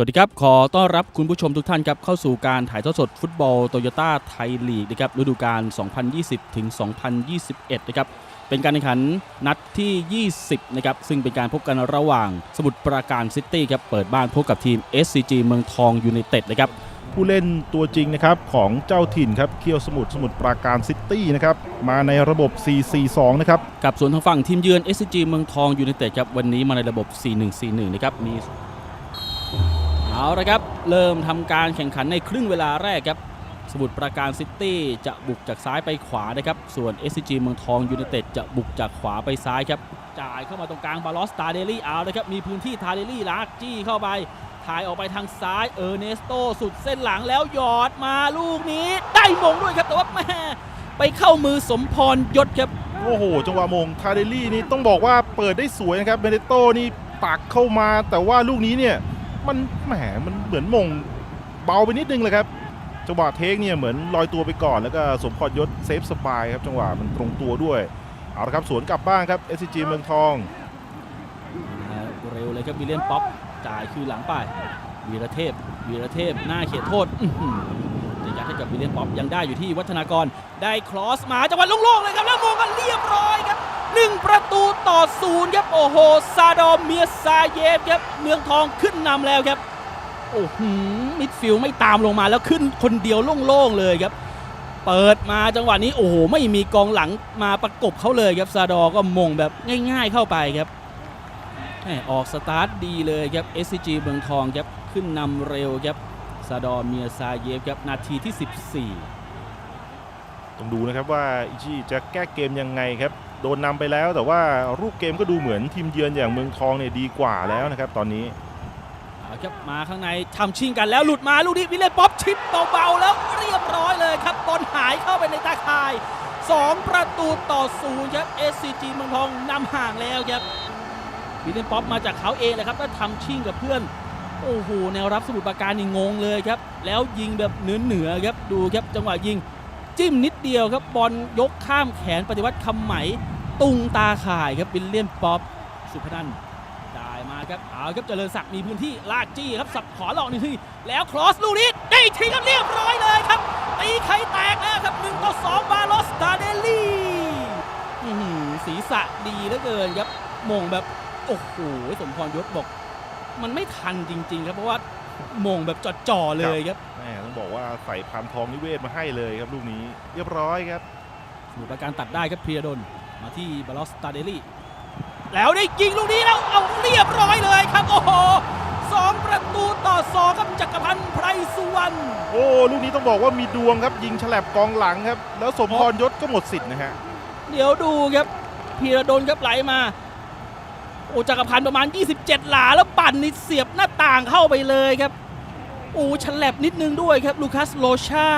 สวัสดีครับ ขอต้อนรับคุณผู้ชมทุกท่านครับ เข้าสู่การถ่ายทอดสดฟุตบอลโตโยต้าไทยลีกนะครับฤดูกาล 2020 ถึง 2021 นะครับ เป็นการแข่งขันนัดที่ 20 นะครับ ซึ่งเป็นการพบกันระหว่างสมุทรปราการซิตี้ครับ เปิดบ้านพบกับทีม SCG เมืองทองยูไนเต็ดนะครับ ผู้เล่นตัวจริงนะครับ ของเจ้าถิ่นครับ เคียวสมุทรสมุทรปราการซิตี้นะครับ มาในระบบ 4-4-2 นะครับ กับส่วนทางฝั่งทีมเยือน SCG เมืองทองยูไนเต็ดครับ วันนี้มาในระบบ 4141 นะครับ มี เอาละครับ เริ่มทำการแข่งขันในครึ่งเวลาแรกครับ สมุทรปราการซิตี้จะบุกจากซ้ายไปขวานะครับ ส่วน SCG เมืองทองยูไนเต็ดจะบุกจากขวาไปซ้ายครับ จ่ายเข้ามาตรงกลางบาลอสตาเดลี่เอาลยครับ มีพื้นที่ทาเดลี่ลากจี้เข้าไป ถ่ายออกไปทางซ้ายเออร์เนสโตสุดเส้นหลังแล้วหยอดมาลูกนี้ ได้มงด้วยครับแต่ว่าแม่ไปเข้ามือสมพรยศครับโอ้โห จังหวะมงทาเดลี่นี่ต้องบอกว่าเปิดได้สวยนะครับเบเนโตนี่ปักเข้ามาแต่ว่าลูกนี้เนี่ย มันแหมมันเหมือนมงเบาไปนิดนึงเลยครับจังหวะเทคเนี่ยเหมือนลอยตัวไปก่อนแล้วก็สมพรยศเซฟสบายครับจังหวะมันตรงตัวด้วยเอาละครับสวนกลับบ้านครับ SCG เมืองทองเร็วเลยครับวิลเลียนป๊อปจ่ายคืนหลังไปวีรเทพวีรเทพหน้าเขตโทษอื้อหือจะยัดให้กับวิลเลียนป๊อปยังได้อยู่ที่วัฒนากรได้ครอสมาจังหวะโล่งๆเลยครับแล้วมงกันเรียบร้อยครับ หนึ่งประตูต่อศูนย์ครับ โอ้โห ซาดอมเมียซาเยฟครับ เมืองทองขึ้นนำแล้วครับ โอ้โหมิดฟิลด์ไม่ตามลงมาแล้วขึ้นคนเดียวโล่งๆเลยครับ เปิดมาจังหวะนี้โอ้โห ไม่มีกองหลังมาประกบเขาเลยครับ ซาดอก็มงแบบง่ายๆเข้าไปครับแหม่ออกสตาร์ทดีเลยครับ SCG เมืองทองครับ ขึ้นนำเร็วครับ ซาดอร์เมียซาเยฟครับ นาทีที่ต้องดูนะครับว่าอิชิจะแก้เกมยังไงครับ โดนนำไปแล้วแต่ว่ารูปเกมก็ดูเหมือนทีมเยือนอย่างเมืองทองเนี่ยดีกว่าแล้วนะครับตอนนี้ครับมาข้างในทำชิงกันแล้วหลุดมาลูกนี้วิเลียนป๊อปชิปเบาๆแล้วเรียบร้อยเลยครับบอลหายเข้าไปในตาข่าย 2 ประตูต่อศูนย์ครับ SCG เมืองทองนำห่างแล้วครับวิเลียนป๊อปมาจากเขาเองเลยครับแล้วทำชิงกับเพื่อนโอ้โหแนวรับสมุทรปราการนี่งงเลยครับ แล้วยิงแบบเหนือเหนือครับดูครับจังหวะยิง จิ้มนิดเดียวครับบอลยกข้ามแขนปฏิวัติคำไหมตุงตาข่ายครับวิลเลียนป๊อปสุพนันได้มาครับเอาครับเจริญศักดิ์มีพื้นที่ลากจี้ครับสับขอหลอกหนึ่งทีแล้วครอสลูกนี้ได้ทีครับเรียบร้อยเลยครับตีไข่แตกแล้วครับหนึ่งต่อสองบาลอสตาเดลลี่อื้อหือศีรษะดีเหลือเกินครับมงแบบโอ้โหสมพรยศบอก มันไม่ทันจริง ๆ ครับเพราะว่ามงแบบจ่อๆเลยครับ ต้องบอกว่าใส่พานทองนิเวศมาให้เลยครับลูกนี้เรียบร้อยครับสมุทรปราการตัดได้ครับเพียดนมาที่บาลอสตาเดลี่แล้วได้ยิงลูกนี้แล้วเอาเรียบร้อยเลยครับโอ้โหสองประตูต่อสองครับจักรพันธ์ไพรสุวรรณโอ้ลูกนี้ต้องบอกว่ามีดวงครับ ยิงฉลับกองหลังครับ แล้วสมพรยศก็หมดสิทธิ์นะฮะเดี๋ยวดูครับพีระดนครับไหลมาโอ้จักรพันธ์ประมาณ 27 หลาแล้วปั่นนี่เสียบหน้าต่างเข้าไปเลยครับ โอ้ฉลับนิดนึงด้วยครับลูคัสโลชา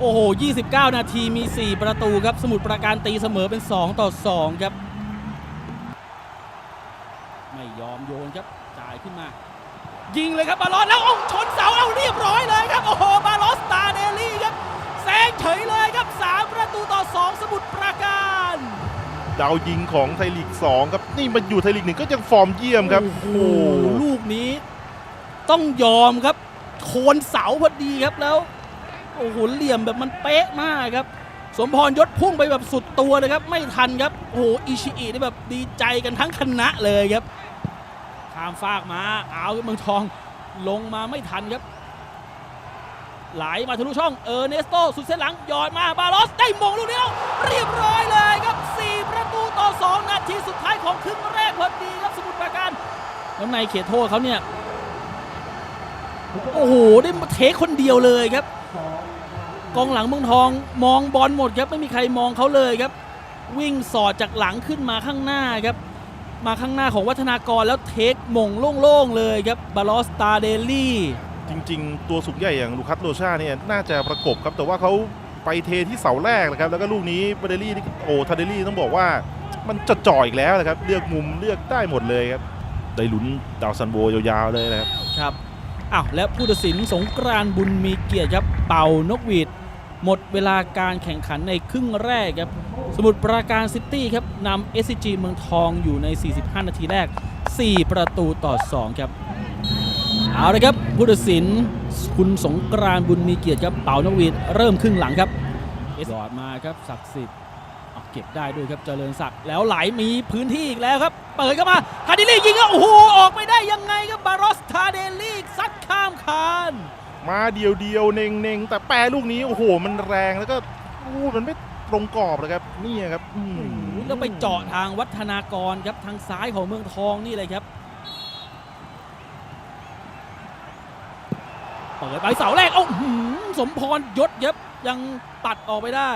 โอ้โห 29 นาทีมี 4 ประตูครับ สมุทรปราการตีเสมอเป็น 2 ต่อ 2 ครับ ไม่ยอมโยนครับ จ่ายขึ้นมา ยิงเลยครับบาลอสแล้วเอาชนเสาเอาเรียบร้อยเลยครับ โอ้โห บาลอสตาเดลี่ครับแซงเฉยเลยครับ 3 ประตูต่อ 2 สมุทรปราการดาวยิงของไทยลีก 2 ครับ นี่มาอยู่ไทยลีกหนึ่งก็ยังฟอร์มเยี่ยมครับ โอ้โห ลูกนี้ ต้องยอมครับ โคนเสาพอดีครับแล้วโอ้โหเหลี่ยมแบบมันเป๊ะมากครับ สมพรยศพุ่งไปแบบสุดตัวเลยครับ ไม่ทันครับโอ้โหอิชิอินี่แบบดีใจกันทั้งคณะเลยครับข้ามฟากมาเอาเมืองทองลงมาไม่ทันครับ ไหลมาทะลุช่องเออร์เนสโตสุดเส้นหลังยอดมาบาลอสได้มงลูกนี้แล้วเรียบร้อยเลยครับ 4 ประตูต่อ 2 นาทีสุดท้ายของครึ่งแรกพอดีครับสมุทรปราการแล้วในเขตโทษเขาเนี่ย โอ้โห ได้มาเทคคนเดียวเลยครับ กองหลังเมืองทองมองบอลหมดครับ ไม่มีใครมองเขาเลยครับ วิ่งสอดจากหลังขึ้นมาข้างหน้าครับ มาข้างหน้าของวัฒนากรแล้วเทคมงโล่งๆเลยครับบาลอสตาเดลี่จริง ๆ ตัวสูงใหญ่อย่างลูคัสโรชาเนี่ยน่าจะประกบครับ แต่ว่าเขาไปเทที่เสาแรกนะครับ แล้วก็ลูกนี้บาเดลี่นี่โอ้ทาเดลี่ต้องบอกว่ามันจะจ่ออีกแล้วนะครับ เลือกมุมเลือกได้หมดเลยครับ ได้ลุ้นดาวซันโบยาวๆเลยนะครับครับ อ้าวและผู้ตัดสินสงกรานบุญมีเกียรติครับเป่านกหวีด หมดเวลาการแข่งขันในครึ่งแรกครับ สมุทรปราการซิตี้ครับนำ SCG เมืองทองอยู่ใน 45 นาทีแรก 4 ประตูต่อ 2 ครับ เอาละครับผู้ตัดสินคุณสงกรานบุญมีเกียรติครับเป่านกหวีดเริ่มครึ่งหลังครับหลอดมาครับศักดิ์สิทธิ์ เอาเก็บได้ด้วยครับเจริญศักดิ์แล้วไหลมีพื้นที่อีกแล้วครับ เปิดเข้ามาทาเดลี่ยิงอะโอ้โหออกไม่ได้ยังไงครับบารอสทาเดลี่ซัดข้ามคานมาเดียวเดียวๆเน่งเน่งๆแต่แปรลูกนี้โอ้โหมันแรงแล้วก็อู้มันไม่ตรงกรอบเลยครับนี่ครับอืมแล้วไปเจาะทางวัฒนากรครับทางซ้ายของเมืองทองนี่เลยครับเปิดไปเสาแรกเอ้าหืมสมพรยศยับยังตัดออกไปได้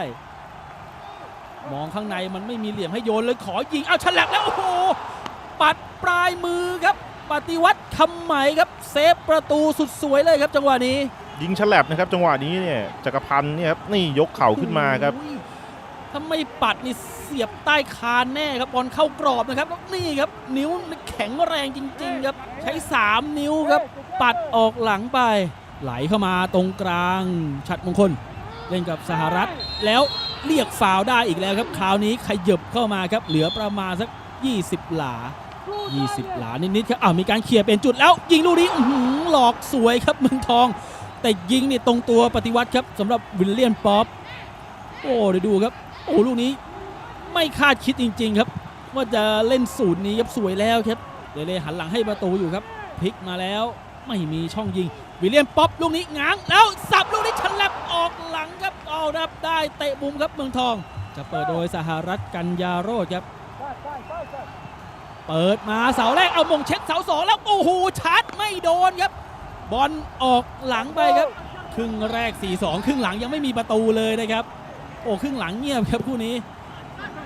มองข้างในมันไม่มีเหลี่ยมให้โยนเลยขอยิงเอาฉลับแล้วโอ้โหปัดปลายมือครับ ปฏิวัติคำไหมครับ เซฟประตูสุดสวยเลยครับจังหวะนี้ ยิงฉลับนะครับ จังหวะนี้เนี่ยจักรพันธ์เนี่ยครับนี่ยกเข่าขึ้นมาครับโอ้ยถ้าไม่ปัดนี่เสียบใต้คานแน่ครับบอลเข้ากรอบนะครับแล้วนี่ครับ นิ้วแข็งแรงจริง ๆ ครับ ใช้ 3 นิ้วครับ ปัดออกหลังไป ไหลเข้ามาตรงกลาง ชัดมงคล เล่นกับสหรัฐแล้ว เรียกฟาวได้อีกแล้วครับ คราวนี้ขยับเข้ามาครับ เหลือประมาณสัก 20 หลา 20 หลานิดๆครับอ้าวมีการเคลียร์เป็นจุดแล้วยิงลูกนี้อื้อหือหลอกสวยครับเมืองทอง แต่ยิงนี่ตรงตัวปฏิวัติครับสำหรับวิลเลียนป๊อปโอ้เดี๋ยวดูครับ โอ้ลูกนี้ไม่คาดคิดจริง ๆ ครับ ว่าจะเล่นสูตรนี้ครับสวยแล้วครับเดเลหันหลังให้ประตูอยู่ครับพลิกมาแล้วไม่มีช่องยิงวิลเลียนป๊อปลูกนี้ง้างแล้วสับลูก เตะมุมครับเมืองทอง จะเปิดโดยสหรัฐกันยาโรดครับ เปิดมาเสาแรกเอามงเช็ดเสาสองแล้วโอ้โหชาร์จไม่โดนครับ บอลออกหลังไปครับ ครึ่งแรก 4-2 ครึ่งหลังยังไม่มีประตูเลยนะครับ โอ้ครึ่งหลังเงียบครับคู่นี้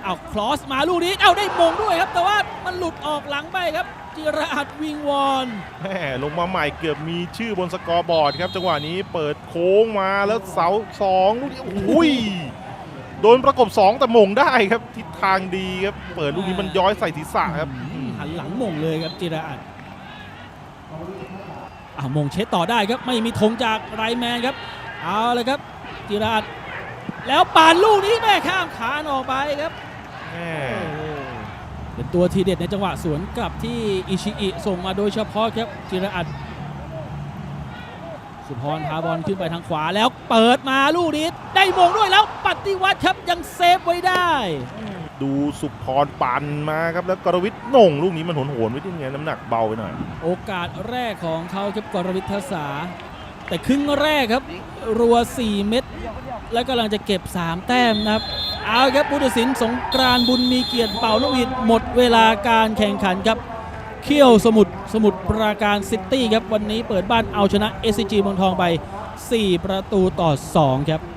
เอาคลอสมาลูกนี้เอาได้มงด้วยครับ แต่ว่ามันหลุดออกหลังไปครับ จิราอัดวิงวอนแหมลงมาใหม่เกือบมีชื่อบนสกอร์บอร์ดครับ จังหวะนี้เปิดโค้งมาแล้วเสาสองลูกนี้โอ้ยโดนประกบสองแต่มงได้ครับ ทิศทางดีครับ เปิดลูกนี้มันย้อยใส่ศีรษะครับอืมหันหลังมงเลยครับจิราอัดอ่ามงเช็ดต่อได้ครับ ไม่มีธงจากไรแมนครับ เอาเลยครับ จิราอัดแล้วปานลูกนี้แม่ข้ามขานออกไปครับแหม เป็นตัวทีเด็ดในจังหวะสวนกลับที่อิชิอิส่งมาโดยเฉพาะครับจิรอัดสุพรพาบอลขึ้นไปทางขวาแล้วเปิดมาลูกนี้ได้มงด้วยแล้วปฏิวัติครับยังเซฟไว้ได้ ดูสุพรปันมาครับแล้วกรวิทย์หน่งลูกนี้มันโหนโหนๆไว้ที่ไงน้ำหนักเบาไปหน่อย โอกาสแรกของเขาครับกรวิทยาษาแต่ครึ่งแรกครับ รัว 4 เม็ดแล้วกำลังจะเก็บ 3 แต้มนะครับ เอาครับผู้ตัดสินสงกรานบุญมีเกียรติเป่านกหวีดหมดเวลาการแข่งขันครับเขี้ยวสมุทรสมุทรปราการซิตี้ครับวันนี้เปิดบ้านเอาชนะ SCG เมืองทองไป 4 ประตูต่อ 2 ครับ